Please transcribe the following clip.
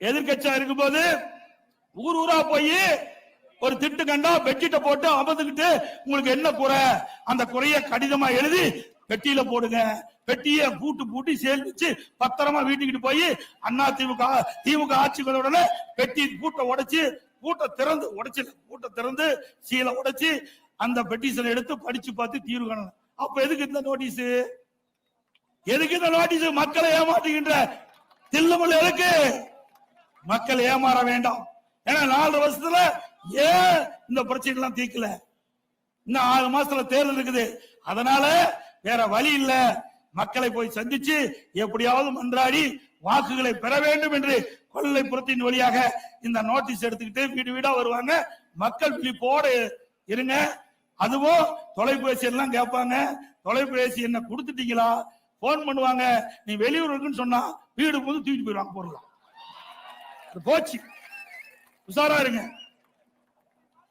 எதிர்கட்சியா இருக்கும்போது ஊர் ஊரா போய் ஒரு திட்டு கண்டா பெட்ஷீட்டை போட்டு அமர்ந்துக்கிட்டு உங்களுக்கு என்ன குறை? அந்த குறைய கடிதமா எழுதி பெட்டியில போடுங்க. பெட்டிய பூட்டு பூட்டி சேமிச்சு பத்திரமா வீட்டுக்கிட்டு போய் அண்ணா திமுக திமுக ஆட்சிகளுடனே பெட்டி பூட்டை உடைச்சு பூட்டை திறந்து உடைச்சு பூட்டை திறந்து சீலை உடைச்சு அந்த பெட்டிஷன் எடுத்து படிச்சு பார்த்து தீர்வு காணலாம் அப்ப எதுக்கு இந்த நோட்டீஸ்? எதுக்கு இந்த நோட்டீஸ்? மக்களை ஏமாத்துகின்ற தில்லுமல் எதுக்கு? மக்கள் ஏமாற வேண்டாம். ஏன்னா நாலு வருஷத்துல ஏன் இந்த பிரச்சனை எல்லாம் தீர்க்கல. இன்னும் ஆறு மாசத்துல தேர்தல் இருக்குது. அதனால வேற வழி இல்ல. மக்களை போய் சந்திச்சு எப்படியாவது மன்றாடி வாக்குகளை பெற வேண்டும் என்று கொள்ளை புறத்தின் வழியாக இந்த நோட்டீஸ் எடுத்துக்கிட்டு வீடு வீடா வருவாங்க. மக்கள் விழிப்போடு இருங்க. அதுவும் தொலைபேசி எல்லாம் கேட்பாங்க. தொலைபேசி என்ன கொடுத்துட்டீங்களா? போன் பண்ணுவாங்க. நீ வெளியூர் இருக்குன்னு சொன்னா வீடு போது தூக்கிட்டு போயிடுவாங்க பொருளாம் போச்சு உஷாரா இருங்க.